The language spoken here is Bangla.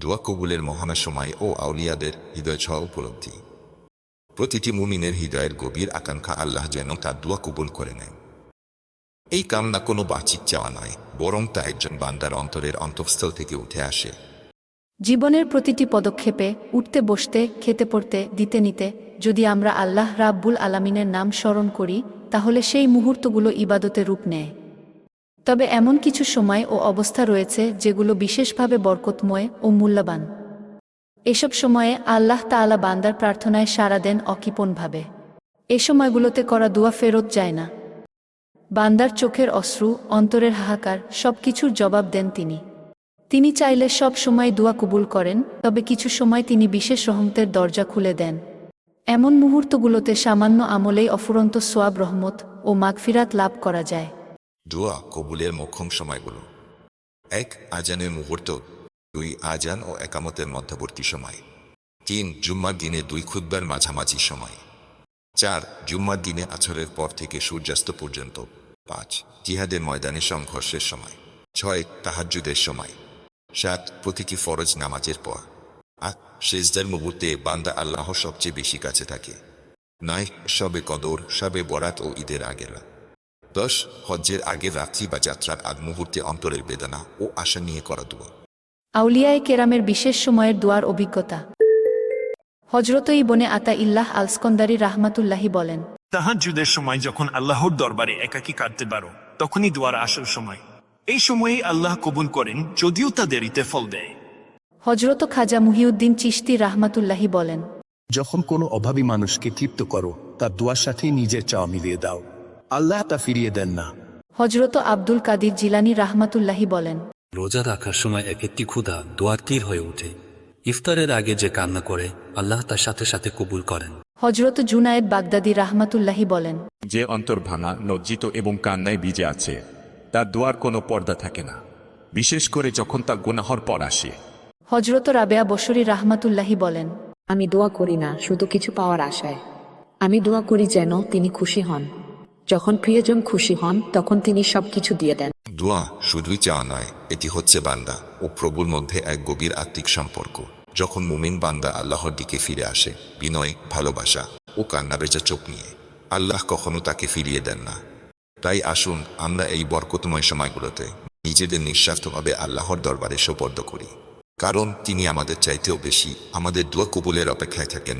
দোয়া কবুলের মহানা সময় ও আউলিয়াদের হৃদয় ছ উপলব্ধি। প্রতিটি মুমিনের হৃদয়ের গভীর আকাঙ্ক্ষা আল্লাহ যেন তার দোয়া কবুল করে নেন। এই কামনা কোনো বাচিক চাওয়া নয়, বরং তা একজন বান্দার অন্তরের অন্তঃস্থল থেকে উঠে আসে। জীবনের প্রতিটি পদক্ষেপে উঠতে, বসতে, খেতে, পড়তে, দিতে, নিতে যদি আমরা আল্লাহ রাব্বুল আলামিনের নাম স্মরণ করি, তাহলে সেই মুহূর্তগুলো ইবাদতে রূপ নেয়। তবে এমন কিছু সময় ও অবস্থা রয়েছে যেগুলো বিশেষভাবে বরকতময় ও মূল্যবান। এসব সময়ে আল্লাহ তাআলা বান্দার প্রার্থনায় সাড়া দেন অকিপনভাবে। এ সময়গুলোতে করা দোয়া ফেরত যায় না। বান্দার চোখের অশ্রু, অন্তরের হাহাকার, সবকিছুর জবাব দেন তিনি। তিনি চাইলে সব সময় দোয়া কবুল করেন, তবে কিছু সময় তিনি বিশেষ রহমতের দরজা খুলে দেন। এমন মুহূর্তগুলোতে সামান্য আমলেই অফুরন্ত সোয়াব রহমত ও মাগফিরাত লাভ করা যায়। দোয়া কবুলের মোক্ষম সময়গুলো। এক আজানের মুহূর্ত, দুই আজান ও একামতের মধ্যবর্তী সময়। তিন জুম্মার দিনে দুই খুদ্বার মাঝামাঝি সময়। চার জুম্মার দিনে আছরের পর থেকে সূর্যাস্ত পর্যন্ত। পাঁচ, জিহাদের ময়দানে সংঘর্ষের সময়। ছয়, তাহাজ্জুদের সময়। সাত, প্রতিটি ফরজ নামাজের পর। আট শেষদার মুহূর্তে বান্দা আল্লাহ সবচেয়ে বেশি কাছে থাকে। নয়, সবে কদর, সবে বরাত ও ঈদের আগেরা দশ হজ্জের আগে রাত্রি বা যাত্রার আগ মুহূর্তে অন্তরের বেদনা ও আশা নিয়ে করা দোয়া। আউলিয়ায়ে কেরামের বিশেষ সময়ের দোয়ার অভিজ্ঞতা। হজরত ইবনে আতা ইল্লাহ আলসকন্দারি রাহমাতুল্লাহি বলেন তাহাজ্জুদের সময় যখন আল্লাহর দরবারে একাকী কাটতে পারো তখনই দোয়ার আসল সময়। এই সময়েই আল্লাহ কবুল করেন যদিও তা দেরিতে ফল দেয়। হজরত খাজা মুহিউদ্দিন চিশতি রাহমাতুল্লাহি বলেন যখন কোনো অভাবী মানুষকে তৃপ্ত করো তার দোয়ার সাথে নিজের চাওয়া মিলিয়ে দাও। আল্লাহ তা ফিরিয়ে দেন না। হজরত আব্দুল কাদির জিলানি রাহমাতুল্লাহি বলেন রোজা রাখার সময় এক একটি ক্ষুধা দোয়ার তীর হয়ে ওঠে। ইফতারের আগে যে কান্না করে আল্লাহ তার সাথে সাথে কবুল করেন। হজরত জুনায়েদ বাগদাদি রাহমাতুল্লাহি বলেন যে অন্তর ভাঙা লজ্জিত এবং কান্নায় ভিজে আছে তার দোয়ার কোনো পর্দা থাকে না। বিশেষ করে যখন তা গুনাহর পর আসে। হজরত রাবেয়া বসরি রাহমাতুল্লাহি বলেন আমি দোয়া করি না শুধু কিছু পাওয়ার আশায়। আমি দোয়া করি যেন তিনি খুশি হন। যখন প্রিয়জন খুশি হন, তখন তিনি সবকিছু দিয়ে দেন। দোয়া শুধুই চাওয়া নয়, এটি হচ্ছে বান্দা ও প্রভুর মধ্যে এক গভীর আত্মিক সম্পর্ক। যখন মুমিন বান্দা আল্লাহর দিকে ফিরে আসে, বিনয়, ভালোবাসা ও কান্না বেজা চোখ নিয়ে, আল্লাহ কখনো তাকে ফিরিয়ে দেন না। তাই আসুন, আমরা এই বরকতময় সময়গুলোতে নিজেদের নিঃস্বার্থভাবে আল্লাহর দরবারে সোপর্দ করি। কারণ তিনি আমাদের চাইতেও বেশি আমাদের দোয়া কবুলের অপেক্ষায় থাকেন।